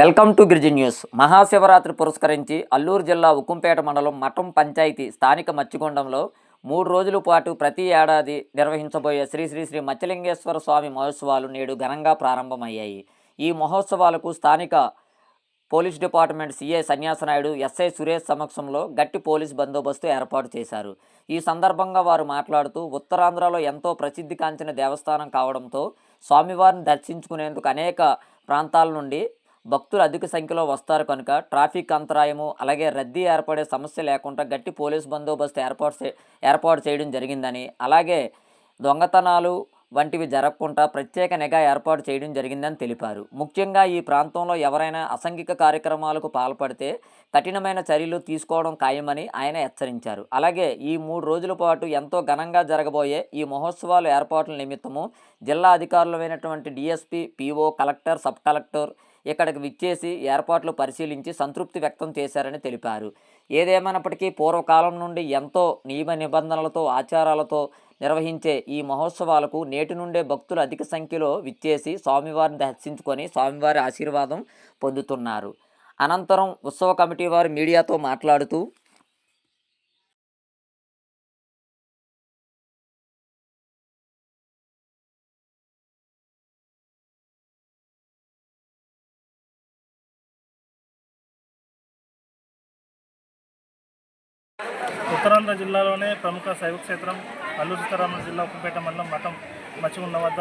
Welcome to Giriji news. Mahashivratri పురస్కరించి Alluri జిల్లా ఉక్కుంపేట మండలం మఠం పంచాయతీ స్థానిక మచ్చికొండంలో మూడు రోజుల పాటు ప్రతి ఏడాది నిర్వహించబోయే శ్రీ శ్రీ శ్రీ మచ్చలింగేశ్వర స్వామి మహోత్సవాలు నేడు ఘనంగా ప్రారంభమయ్యాయి. ఈ మహోత్సవాలకు స్థానిక police department C A Sanyasanaidu S I Suresh సమక్షంలో గట్టి పోలీస్ బందోబస్తు ఏర్పాటు చేశారు. ఈ సందర్భంగా వారు మాట్లాడుతూ ఉత్తరాంధ్రలో ఎంతో ప్రసిద్ధి కాంచిన దేవస్థానం కావడంతో స్వామివారిని దర్శించుకునేందుకు అనేక ప్రాంతాల నుండి భక్తులు అధిక సంఖ్యలో వస్తారు కనుక ట్రాఫిక్ అంతరాయము అలాగే రద్దీ ఏర్పడే సమస్య లేకుండా గట్టి పోలీస్ బందోబస్తు ఏర్పాటు ఏర్పాటు చేయడం జరిగిందని అలాగే దొంగతనాలు వంటివి జరగకుండా ప్రత్యేక నిఘా ఏర్పాటు చేయడం జరిగిందని తెలిపారు. ముఖ్యంగా ఈ ప్రాంతంలో ఎవరైనా అసంఘిక కార్యక్రమాలకు పాల్పడితే కఠినమైన చర్యలు తీసుకోవడం ఖాయమని ఆయన హెచ్చరించారు. అలాగే ఈ మూడు రోజుల పాటు ఎంతో ఘనంగా జరగబోయే ఈ మహోత్సవాలు ఏర్పాట్ల నిమిత్తము జిల్లా అధికారులమైనటువంటి D S P P O collector sub collector ఇక్కడికి విచ్చేసి ఏర్పాట్లు పరిశీలించి సంతృప్తి వ్యక్తం చేశారని తెలిపారు. ఏదేమైనప్పటికీ పూర్వకాలం నుండి ఎంతో నియమ నిబంధనలతో ఆచారాలతో నిర్వహించే ఈ మహోత్సవాలకు నేటి నుండే భక్తులు అధిక సంఖ్యలో విచ్చేసి స్వామివారిని దర్శించుకొని స్వామివారి ఆశీర్వాదం పొందుతున్నారు. అనంతరం ఉత్సవ కమిటీ వారు మీడియాతో మాట్లాడుతూ ఉత్తరాంధ్ర జిల్లాలోనే ప్రముఖ శైవ క్షేత్రం అల్లూరు సీతారామరాజు జిల్లా ఉప్పుపేట మండలం మఠం మచ్చిగుండ వద్ద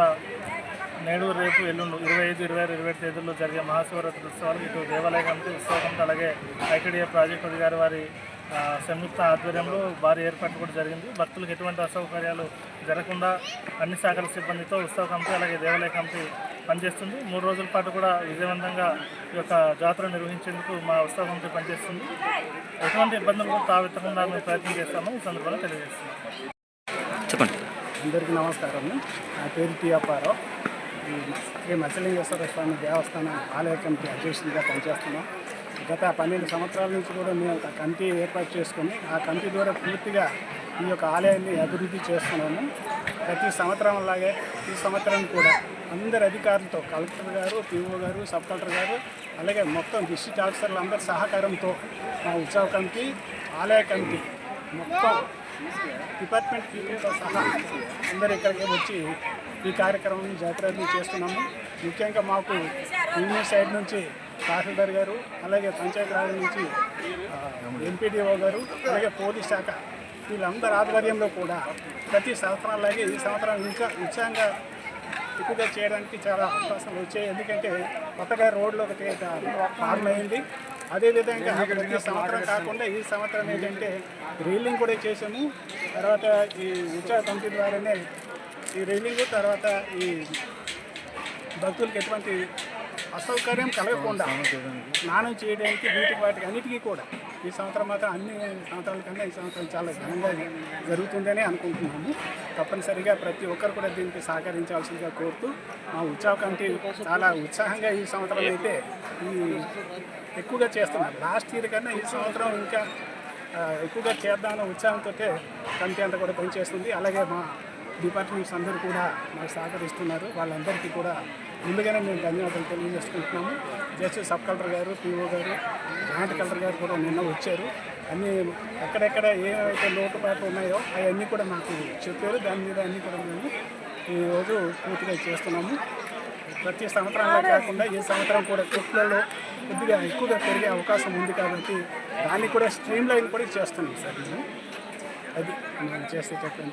నేడు రేపు ఎల్లుండు ఇరవై ఐదు ఇరవై ఆరు ఇరవై ఏడు తేదీల్లో జరిగే మహాశివరాత్రి ఉత్సవాలు ఇటు దేవాలయ కమిటీ ఉత్సవ అలాగే ఐటీడీఏ ప్రాజెక్టు అధికారి వారి సంయుక్త ఆధ్వర్యంలో భారీ ఏర్పాటు కూడా జరిగింది. భక్తులకు ఎటువంటి అసౌకర్యాలు జరగకుండా అన్ని శాఖల సిబ్బందితో ఉత్సవ కమిటీ అలాగే దేవాలయ కమిటీ పనిచేస్తుంది. మూడు రోజుల పాటు కూడా విజయవంతంగా ఈ యొక్క జాతర నిర్వహించేందుకు మా కమిటీ పనిచేస్తుంది. ఎటువంటి ఇబ్బందులు కూడా తావెత్తకుండా మేము ప్రయత్నం చేస్తాము ఈ సందర్భంగా తెలియజేస్తున్నాం. చెప్పండి. అందరికీ నమస్కారం. నా పేరు టి అప్పారావు ఈ శ్రీ మత్స్యలింగేశ్వర స్వామి దేవస్థానం ఆలయ కమిటీ అధ్యక్షుడిగా పనిచేస్తున్నాం. గత పన్నెండు సంవత్సరాల నుంచి కూడా మేము ఒక కమిటీ ఏర్పాటు చేసుకొని ఆ కమిటీ ద్వారా పూర్తిగా ఈ యొక్క ఆలయాన్ని అభివృద్ధి చేస్తున్నాము. ప్రతి సంవత్సరం అలాగే ఈ సంవత్సరం కూడా అందరి అధికారులతో కలెక్టర్ గారు పిఓ గారు సబ్ కలెక్టర్ గారు అలాగే మొత్తం డిస్ట్రిక్ట్ ఆఫీసర్లు అందరి సహకారంతో మా ఉత్సవ కమిటీ ఆలయ కమిటీ మొత్తం డిపార్ట్మెంట్ పీపుల్తో సహా అందరు ఇక్కడికి వచ్చి ఈ కార్యక్రమం జాతరని చేస్తున్నాము. ముఖ్యంగా మాకు యూనియన్ సైడ్ నుంచి తహసీల్దార్ గారు అలాగే పంచాయతీరాజ్ నుంచి ఎంపీడీఓ గారు అలాగే పోలీస్ శాఖ వీళ్ళందరి ఆధ్వర్యంలో కూడా ప్రతి సంవత్సరం అలాగే ఈ సంవత్సరం ఇంకా ఉత్సాహంగా ఎక్కువగా చేయడానికి చాలా అవకాశాలు వచ్చాయి. ఎందుకంటే కొత్తగా రోడ్లు ఒకటి ఫార్మ్ అయింది. అదేవిధంగా ప్రతి సంవత్సరం కాకుండా ఈ సంవత్సరం ఏంటంటే రీలింగ్ కూడా చేసాము తర్వాత ఈ ఉత్సవ కమిటీ ద్వారానే ఈ రీలింగ్ తర్వాత ఈ భక్తులకు ఎటువంటి అసౌకర్యం కలగకుండా స్నానం చేయడానికి వీటికి వాటికి అన్నిటికీ కూడా ఈ సంవత్సరం మాత్రం అన్ని సంవత్సరాల కన్నా ఈ సంవత్సరం చాలా ఘనంగా జరుగుతుందని అనుకుంటున్నాము. తప్పనిసరిగా ప్రతి ఒక్కరు కూడా దీనికి సహకరించాల్సిందిగా కోరుతూ మా ఉత్సవ కమిటీ చాలా ఉత్సాహంగా ఈ సంవత్సరం అయితే ఈ ఎక్కువగా చేస్తున్నారు. లాస్ట్ ఇయర్ కన్నా ఈ సంవత్సరం ఇంకా ఎక్కువగా చేద్దామన్న ఉత్సాహంతో కమిటీ అంతా కూడా పనిచేస్తుంది. అలాగే మా డిపార్ట్మెంట్స్ అందరూ కూడా మాకు సహకరిస్తున్నారు. వాళ్ళందరికీ కూడా ముందుగానే మేము ధన్యవాదాలు తెలియజేసుకుంటున్నాము. జస్ట్ సబ్ కలెక్టర్ గారు పిఓ గారు జాయింట్ కలెక్టర్ గారు కూడా నిన్న వచ్చారు. అన్నీ ఎక్కడెక్కడ ఏవైతే లోటుపాట్లు ఉన్నాయో అవన్నీ కూడా మాకు చెప్పారు. దాని మీద అన్నీ కూడా మేము ఈరోజు పూర్తిగా చేస్తున్నాము. ప్రతి సంవత్సరంలో కాకుండా ఈ సంవత్సరం కూడా కుట్లలో కొద్దిగా ఎక్కువగా పెరిగే అవకాశం ఉంది కాబట్టి దాన్ని కూడా స్ట్రీమ్ లైన్ కూడా చేస్తున్నాం సార్. మేము అది మనం చేస్తే చెప్పండి